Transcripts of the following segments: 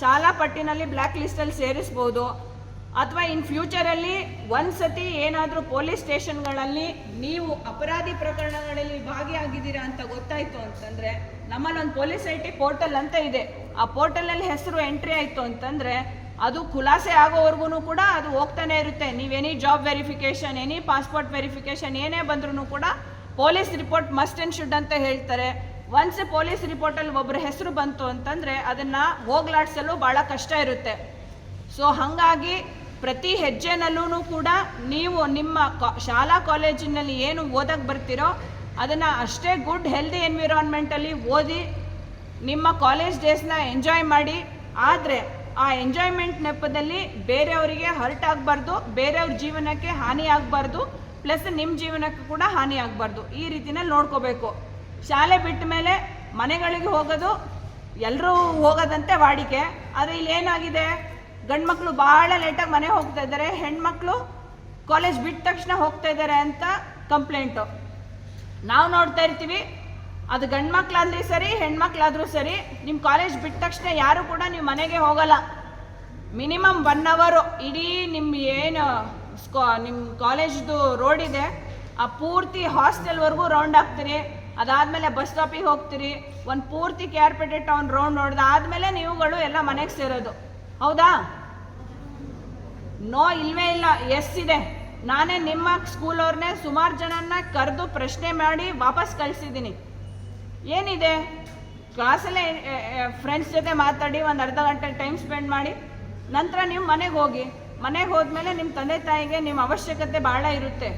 ಶಾಲಾ ಪಟ್ಟಿನಲ್ಲಿ ಬ್ಲ್ಯಾಕ್ ಲಿಸ್ಟಲ್ಲಿ ಸೇರಿಸ್ಬೋದು. ಅಥವಾ ಇನ್ ಫ್ಯೂಚರಲ್ಲಿ ಒಂದು ಸತಿ ಏನಾದರೂ ಪೊಲೀಸ್ ಸ್ಟೇಷನ್ಗಳಲ್ಲಿ ನೀವು ಅಪರಾಧಿ ಪ್ರಕರಣಗಳಲ್ಲಿ ಭಾಗಿಯಾಗಿದ್ದೀರಾ ಅಂತ ಗೊತ್ತಾಯಿತು ಅಂತಂದರೆ ನಮ್ಮಲ್ಲಿ ಒಂದು ಪೊಲೀಸ್ ಐ ಟಿ ಪೋರ್ಟಲ್ ಅಂತ ಇದೆ. ಆ ಪೋರ್ಟಲಲ್ಲಿ ಹೆಸರು ಎಂಟ್ರಿ ಆಯಿತು ಅಂತಂದರೆ, ಅದು ಖುಲಾಸೆ ಆಗೋವರೆಗೂ ಕೂಡ ಅದು ಹೋಗ್ತಾನೆ ಇರುತ್ತೆ. ನೀವು any job verification, any passport verification ಏನೇ ಬಂದ್ರೂ ಕೂಡ police report must and should ಅಂತ ಹೇಳ್ತಾರೆ. ಒನ್ಸ್ ಪೊಲೀಸ್ ರಿಪೋರ್ಟಲ್ಲಿ ಒಬ್ಬರ ಹೆಸರು ಬಂತು ಅಂತಂದರೆ ಅದನ್ನು ಹೋಗ್ಲಾಡ್ಸಲು ಭಾಳ ಕಷ್ಟ ಇರುತ್ತೆ. ಸೊ ಹಾಗಾಗಿ ಪ್ರತಿ ಹೆಜ್ಜೆನಲ್ಲೂ ಕೂಡ ನೀವು ನಿಮ್ಮ ಶಾಲಾ ಕಾಲೇಜಿನಲ್ಲಿ ಏನು ಓದಕ್ಕೆ ಬರ್ತೀರೋ ಅದನ್ನು ಅಷ್ಟೇ ಗುಡ್ ಹೆಲ್ದಿ ಎನ್ವಿರಾನ್ಮೆಂಟಲ್ಲಿ ಓದಿ ನಿಮ್ಮ ಕಾಲೇಜ್ ಡೇಸ್ನ ಎಂಜಾಯ್ ಮಾಡಿ. ಆದರೆ ಆ ಎಂಜಾಯ್ಮೆಂಟ್ ನೆಪದಲ್ಲಿ ಬೇರೆಯವರಿಗೆ ಹರ್ಟ್ ಆಗಬಾರ್ದು, ಬೇರೆಯವ್ರ ಜೀವನಕ್ಕೆ ಹಾನಿ ಆಗಬಾರ್ದು ಪ್ಲಸ್ ನಿಮ್ಮ ಜೀವನಕ್ಕೆ ಕೂಡ ಹಾನಿ ಆಗಬಾರ್ದು. ಈ ರೀತಿನಲ್ಲಿ ನೋಡ್ಕೋಬೇಕು. ಶಾಲೆ ಬಿಟ್ಟ ಮೇಲೆ ಮನೆಗಳಿಗೆ ಹೋಗೋದು ಎಲ್ಲರೂ ಹೋಗೋದಂತೆ ವಾಡಿಕೆ. ಆದರೆ ಇಲ್ಲಿ ಏನಾಗಿದೆ? ಗಂಡು ಮಕ್ಕಳು ಭಾಳ ಲೇಟಾಗಿ ಮನೆ ಹೋಗ್ತಾ ಇದ್ದಾರೆ. ಹೆಣ್ಮಕ್ಳು ಕಾಲೇಜ್ ಬಿಟ್ಟ ತಕ್ಷಣ ಹೋಗ್ತಾ ಇದ್ದಾರೆ ಅಂತ ಕಂಪ್ಲೇಂಟು ನಾವು ನೋಡ್ತಾ ಇರ್ತೀವಿ, ಅದು ಗಂಡು ಮಕ್ಕಳಾದ್ರೂ ಸರಿ, ಹೆಣ್ಮಕ್ಳಾದ್ರೂ ಸರಿ ನಿಮ್ಮ ಕಾಲೇಜ್ ಬಿಟ್ಟ ತಕ್ಷಣ ಯಾರು ಕೂಡ ನೀವು ಮನೆಗೆ ಹೋಗಲ್ಲ. ಮಿನಿಮಮ್ ಒನ್ ಅವರು ಇಡೀ ನಿಮ್ಮ ಏನು ಸ್ಕಾ ನಿಮ್ಮ ಕಾಲೇಜ್ದು ರೋಡ್ ಇದೆ. ಆ ಪೂರ್ತಿ ಹಾಸ್ಟೆಲ್ವರೆಗೂ ರೌಂಡ್ ಹಾಕ್ತೀರಿ ಅದಾದಮೇಲೆ ಬಸ್ ಸ್ಟಾಪಿಗೆ ಹೋಗ್ತೀರಿ. ಒಂದು ಪೂರ್ತಿ K R Pete town round ನೋಡಿದ ಆದ್ಮೇಲೆ ನೀವುಗಳು ಎಲ್ಲ ಮನೆಗೆ ಸೇರೋದು. ಹೌದಾ? ನೋ ಇಲ್ವೇ ಇಲ್ಲ. ಎಸ್ ಇದೆ. ನಾನೇ ನಿಮ್ಮ ಸ್ಕೂಲ್ ಅವ್ರನ್ನೇ ಸುಮಾರು ಜನನ್ನ ಕರೆದು ಪ್ರಶ್ನೆ ಮಾಡಿ ವಾಪಸ್ ಕಳಿಸಿದ್ದೀನಿ. ಏನಿದೆ? ಕ್ಲಾಸಲ್ಲೇ ಫ್ರೆಂಡ್ಸ್ ಜೊತೆ ಮಾತಾಡಿ ಒಂದು ಅರ್ಧ ಗಂಟೆ ಟೈಮ್ ಸ್ಪೆಂಡ್ ಮಾಡಿ, ನಂತರ ನೀವು ಮನೆಗೆ ಹೋಗಿ, ಮನೆಗೆ ಹೋದ್ಮೇಲೆ ನಿಮ್ಮ ತಂದೆ ತಾಯಿಗೆ ನಿಮ್ಮ ಅವಶ್ಯಕತೆ ಭಾಳ ಇರುತ್ತೆ.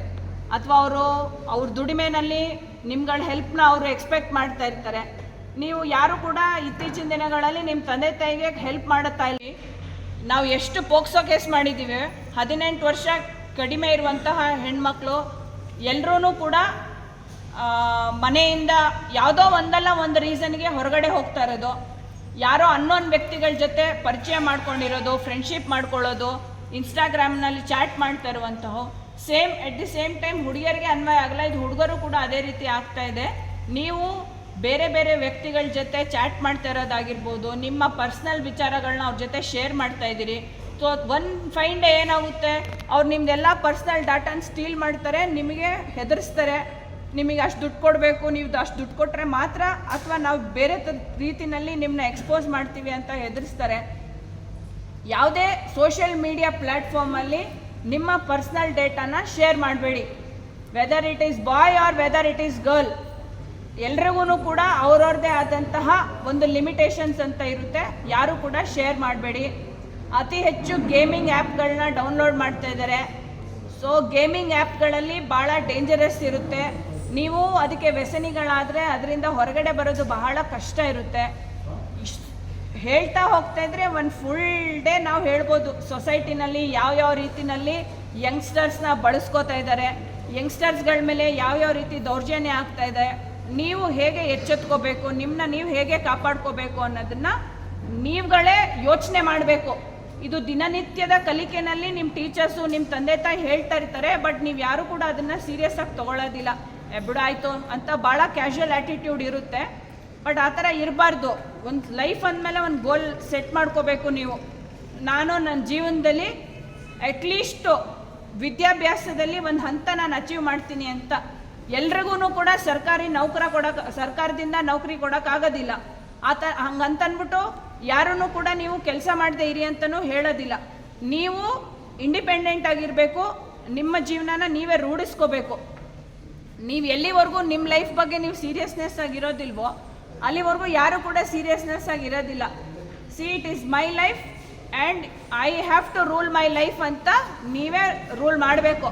ಅಥವಾ ಅವರು, ಅವ್ರ ದುಡಿಮೆನಲ್ಲಿ ನಿಮ್ಗಳ ಹೆಲ್ಪ್ನ ಅವರು ಎಕ್ಸ್ಪೆಕ್ಟ್ ಮಾಡ್ತಾ ಇರ್ತಾರೆ. ನೀವು ಯಾರು ಕೂಡ ಇತ್ತೀಚಿನ ದಿನಗಳಲ್ಲಿ ನಿಮ್ಮ ತಂದೆ ತಾಯಿಗೆ ಹೆಲ್ಪ್ ಮಾಡುತ್ತಾ ಇಲ್ಲಿ. ನಾವು ಎಷ್ಟು ಪೋಕ್ಸೋ ಕೇಸ್ ಮಾಡಿದ್ದೀವಿ ಹದಿನೆಂಟು ವರ್ಷ ಕಡಿಮೆ ಇರುವಂತಹ ಹೆಣ್ಮಕ್ಳು ಎಲ್ಲರೂ ಕೂಡ ಮನೆಯಿಂದ ಯಾವುದೋ ಒಂದಲ್ಲ ಒಂದು ರೀಸನ್ಗೆ ಹೊರಗಡೆ ಹೋಗ್ತಾ ಇರೋದು. ಯಾರೋ ಅನ್ನೋನ್ ವ್ಯಕ್ತಿಗಳ ಜೊತೆ ಪರಿಚಯ ಮಾಡ್ಕೊಂಡಿರೋದು ಫ್ರೆಂಡ್ಶಿಪ್ ಮಾಡ್ಕೊಳ್ಳೋದು ಇನ್ಸ್ಟಾಗ್ರಾಮ್ನಲ್ಲಿ ಚಾಟ್ ಮಾಡ್ತಾ ಇರುವಂತಹ same at the same time ಹುಡುಗಿಯರಿಗೆ ಅನ್ವಯ ಆಗಲ್ಲ. ಇದು ಹುಡುಗರು ಕೂಡ ಅದೇ ರೀತಿ ಆಗ್ತಾ ಇದೆ. ನೀವು ಬೇರೆ ಬೇರೆ ವ್ಯಕ್ತಿಗಳ ಜೊತೆ ಚಾಟ್ ಮಾಡ್ತಾ ಇರೋದಾಗಿರ್ಬೋದು, ನಿಮ್ಮ ಪರ್ಸ್ನಲ್ ವಿಚಾರಗಳನ್ನ ಅವ್ರ ಜೊತೆ ಶೇರ್ ಮಾಡ್ತಾ ಇದ್ದೀರಿ. ಸೊ ಒನ್ ಫೈನ್ ಡೇ ಏನಾಗುತ್ತೆ? ಅವ್ರು ನಿಮ್ದೆಲ್ಲ ಪರ್ಸ್ನಲ್ ಡಾಟಾನ ಸ್ಟೀಲ್ ಮಾಡ್ತಾರೆ, ನಿಮಗೆ ಹೆದರಿಸ್ತಾರೆ. ನಿಮಗೆ ಅಷ್ಟು ದುಡ್ಡು ಕೊಡಬೇಕು, ನೀವು ಅಷ್ಟು ದುಡ್ಡು ಕೊಟ್ಟರೆ ಮಾತ್ರ ಅಥವಾ ನಾವು ಬೇರೆ ರೀತಿಯಲ್ಲಿ ನಿಮ್ಮನ್ನ ಎಕ್ಸ್ಪೋಸ್ ಮಾಡ್ತೀವಿ ಅಂತ ಹೆದರಿಸ್ತಾರೆ. ಯಾವುದೇ ಸೋಷಿಯಲ್ ಮೀಡಿಯಾ ಪ್ಲ್ಯಾಟ್ಫಾರ್ಮಲ್ಲಿ ನಿಮ್ಮ ಪರ್ಸ್ನಲ್ ಡೇಟಾನ ಶೇರ್ ಮಾಡಬೇಡಿ. Whether it is boy or whether it is girl ಎಲ್ರಿಗೂ ಕೂಡ ಅವ್ರವ್ರದ್ದೇ ಆದಂತಹ ಒಂದು ಲಿಮಿಟೇಷನ್ಸ್ ಅಂತ ಇರುತ್ತೆ. ಯಾರು ಕೂಡ ಶೇರ್ ಮಾಡಬೇಡಿ. ಅತಿ ಹೆಚ್ಚು ಗೇಮಿಂಗ್ ಆ್ಯಪ್ಗಳನ್ನ ಡೌನ್ಲೋಡ್ ಮಾಡ್ತಾ ಇದ್ದಾರೆ. ಸೊ ಗೇಮಿಂಗ್ ಆ್ಯಪ್ಗಳಲ್ಲಿ ಭಾಳ ಡೇಂಜರಸ್ ಇರುತ್ತೆ. ನೀವು ಅದಕ್ಕೆ ವ್ಯಸನಿಗಳಾದರೆ ಅದರಿಂದ ಹೊರಗಡೆ ಬರೋದು ಬಹಳ ಕಷ್ಟ ಇರುತ್ತೆ. ಹೇಳ್ತಾ ಹೋಗ್ತಾ ಇದ್ರೆ ಒಂದು ಫುಲ್ ಡೇ ನಾವು ಹೇಳ್ಬೋದು. ಸೊಸೈಟಿನಲ್ಲಿ ಯಾವ ಯಾವ ರೀತಿನಲ್ಲಿ ಯಂಗ್ಸ್ಟರ್ಸ್ನ ಬಳಸ್ಕೋತಾ ಇದ್ದಾರೆ ಯಂಗ್ಸ್ಟರ್ಸ್ಗಳ ಮೇಲೆ ಯಾವ್ಯಾವ ರೀತಿ ದೌರ್ಜನ್ಯ ಆಗ್ತಾ ಇದೆ, ನೀವು ಹೇಗೆ ಎಚ್ಚೆತ್ಕೋಬೇಕು ನಿಮ್ಮನ್ನ ನೀವು ಹೇಗೆ ಕಾಪಾಡ್ಕೋಬೇಕು ಅನ್ನೋದನ್ನ ನೀವುಗಳೇ ಯೋಚನೆ ಮಾಡಬೇಕು. ಇದು ದಿನನಿತ್ಯದ ಕಲಿಕೆನಲ್ಲಿ ನಿಮ್ಮ ಟೀಚರ್ಸು ನಿಮ್ಮ ತಂದೆ ತಾಯಿ ಹೇಳ್ತಾ ಇರ್ತಾರೆ ಬಟ್ ನೀವು ಯಾರು ಕೂಡ ಅದನ್ನು ಸೀರಿಯಸ್ ಆಗಿ ತಗೊಳ್ಳೋದಿಲ್ಲ ಬಿಡಾಯ್ತು ಅಂತ ಭಾಳ ಕ್ಯಾಶುವಲ್ ಆಟಿಟ್ಯೂಡ್ ಇರುತ್ತೆ. ಬಟ್ ಆ ಥರ ಇರಬಾರ್ದು. ಒಂದು ಲೈಫ್ ಅಂದಮೇಲೆ ಒಂದು ಗೋಲ್ ಸೆಟ್ ಮಾಡ್ಕೋಬೇಕು ನೀವು. ನಾನು ನನ್ನ ಜೀವನದಲ್ಲಿ ಅಟ್ಲೀಸ್ಟು ವಿದ್ಯಾಭ್ಯಾಸದಲ್ಲಿ ಒಂದು ಹಂತ ನಾನು ಅಚೀವ್ ಮಾಡ್ತೀನಿ ಅಂತ. ಎಲ್ರಿಗೂ ಕೂಡ ಸರ್ಕಾರಿ ನೌಕರ ಕೊಡೋಕೆ, ಸರ್ಕಾರದಿಂದ ನೌಕರಿ ಕೊಡೋಕ್ಕಾಗೋದಿಲ್ಲ ಆ ಥರ ಹಂಗಂತನ್ಬಿಟ್ಟು ಯಾರೂ ಕೂಡ ನೀವು ಕೆಲಸ ಮಾಡದೆ ಇರಿ ಅಂತಲೂ ಹೇಳೋದಿಲ್ಲ. ನೀವು ಇಂಡಿಪೆಂಡೆಂಟ್ ಆಗಿರಬೇಕು, ನಿಮ್ಮ ಜೀವನನ ನೀವೇ ರೂಢಿಸ್ಕೋಬೇಕು. ನೀವು ಎಲ್ಲಿವರೆಗೂ ನಿಮ್ಮ ಲೈಫ್ ಬಗ್ಗೆ ನೀವು ಸೀರಿಯಸ್ನೆಸ್ ಆಗಿರೋದಿಲ್ವೋ ಅಲ್ಲಿವರೆಗೂ ಯಾರು ಕೂಡ ಸೀರಿಯಸ್ನೆಸ್ ಆಗಿರೋದಿಲ್ಲ see it is my life and I have to rule my life ಅಂತ ನೀವೇ ರೂಲ್ ಮಾಡಬೇಕು.